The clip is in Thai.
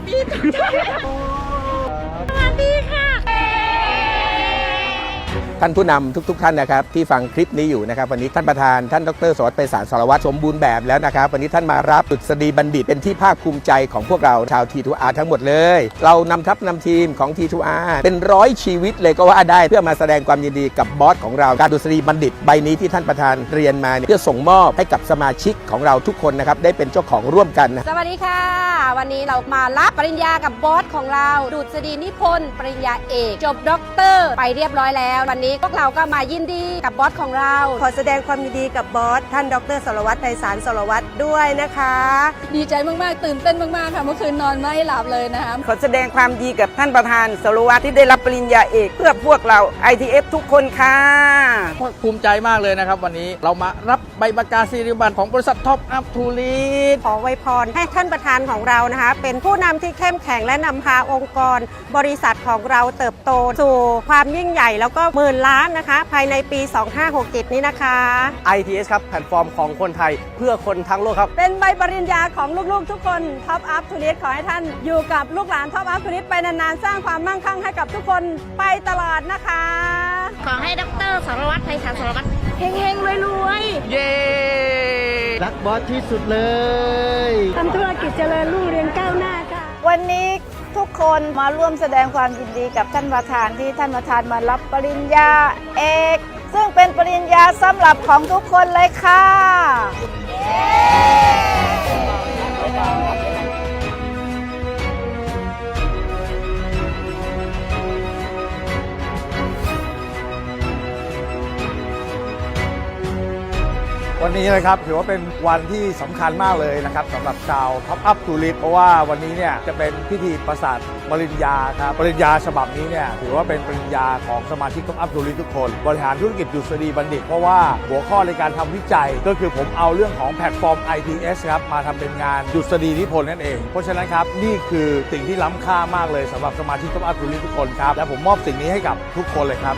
สดีทุกท่านสวัสดีค่ะ ท่านผู้นำทุก ๆ ท่านนะครับที่ฟังคลิปนี้อยู่นะครับวันนี้ท่านประธานท่านดรสวัสดิ์ไพศาลสารวัตรสมบูรณ์แบบแล้วนะครับวันนี้ท่านมารับดุษฎีบัณฑิตเป็นที่ภาคภูมิใจของพวกเราชาว T2R ทั้งหมดเลย เรานำทัพนำทีมของ T2R เป็นร้อยชีวิตเลยก็ว่าได้เพื่อมาแสดงความยินดีกับบอสของเราการดุษฎีบัณฑิตใบนี้ที่ท่านประธานเรียนมาเนี่ยเพื่อส่งมอบให้กับสมาชิกของเราทุกคนนะครับได้เป็นเจ้าของร่วมกันนะสวัสดีค่ะ วันนี้เรามารับปริญญากับบอสของเราดุษฎีนิพนธ์ปริญญาเอก จบด็อกเตอร์ไปเรียบร้อยแล้ววันนี้พวกเราก็มายินดีกับบอสของเรา ขอแสดงความยินดีกับบอสท่านดรสรวัตรไพศาลสรวัตรด้วยนะคะ ดีใจมากๆ ตื่นเต้นมากๆค่ะเมื่อคืนนอนไม่หลับเลยนะคะขอแสดงความดีกับท่านประธานสรวัตรที่ได้รับปริญญาเอกเพื่อพวกเรา ITF ทุกคนค่ะภูมิใจมากเลยนะครับ วันนี้เรามารับใบประกาศนียบัตรของบริษัทท็อปอัพทูลีดขอไวยพรให้ท่านประธานของเรานะคะ เป็นผู้นำที่เข้มแข็งและนำพาองค์กร บริษัทของเราเติบโตสู่ความยิ่งใหญ่แล้วก็หมื่นล้านนะคะ ภายในปี 2567 นี้นะคะ ITS ครับ แพลตฟอร์มของคนไทยเพื่อคนทั้งโลกครับ เป็นใบปริญญาของลูกๆ ทุกคนท็อปอัพทูริสขอให้ท่านอยู่กับลูกหลานท็อปอัพทูริสไปนานๆ สร้างความมั่งคั่งให้กับทุกคนไปตลอดนะคะ ขอให้ดรสารวัตรไพศาลสารวัตรเฮงๆรวยๆเย้รักบอสที่สุดเลยทำธุรกิจเจริญรุ่งเรืองก้าวหน้าค่ะ วันนี้ ทุกคนมาร่วมแสดงความยินดีกับท่านประธานที่ท่านประธานมารับปริญญาเอก ซึ่งเป็นปริญญาสำหรับของทุกคนเลยค่ะ วันนี้นะครับถือว่าเป็นวันที่สำคัญมากเลยนะครับสำหรับชาวท็อปอัพทูริสเพราะว่าวันนี้เนี่ยจะเป็นพิธีประสาทปริญญาครับปริญญาฉบับนี้เนี่ยถือว่าเป็นปริญญาของสมาชิกท็อปอัพทูริสทุกคน บริหารธุรกิจดุษฎีบัณฑิต เพราะว่าหัวข้อในการทำวิจัย ก็คือผมเอาเรื่องของแพลตฟอร์ม ITS ครับมาทำเป็นงานดุษฎีนิพนธ์นั่นเอง เพราะฉะนั้นครับนี่คือสิ่งที่ล้ำค่ามากเลยสำหรับสมาชิกท็อปอัพทูริสทุกคนครับและผมมอบสิ่งนี้ให้กับทุกคนเลยครับ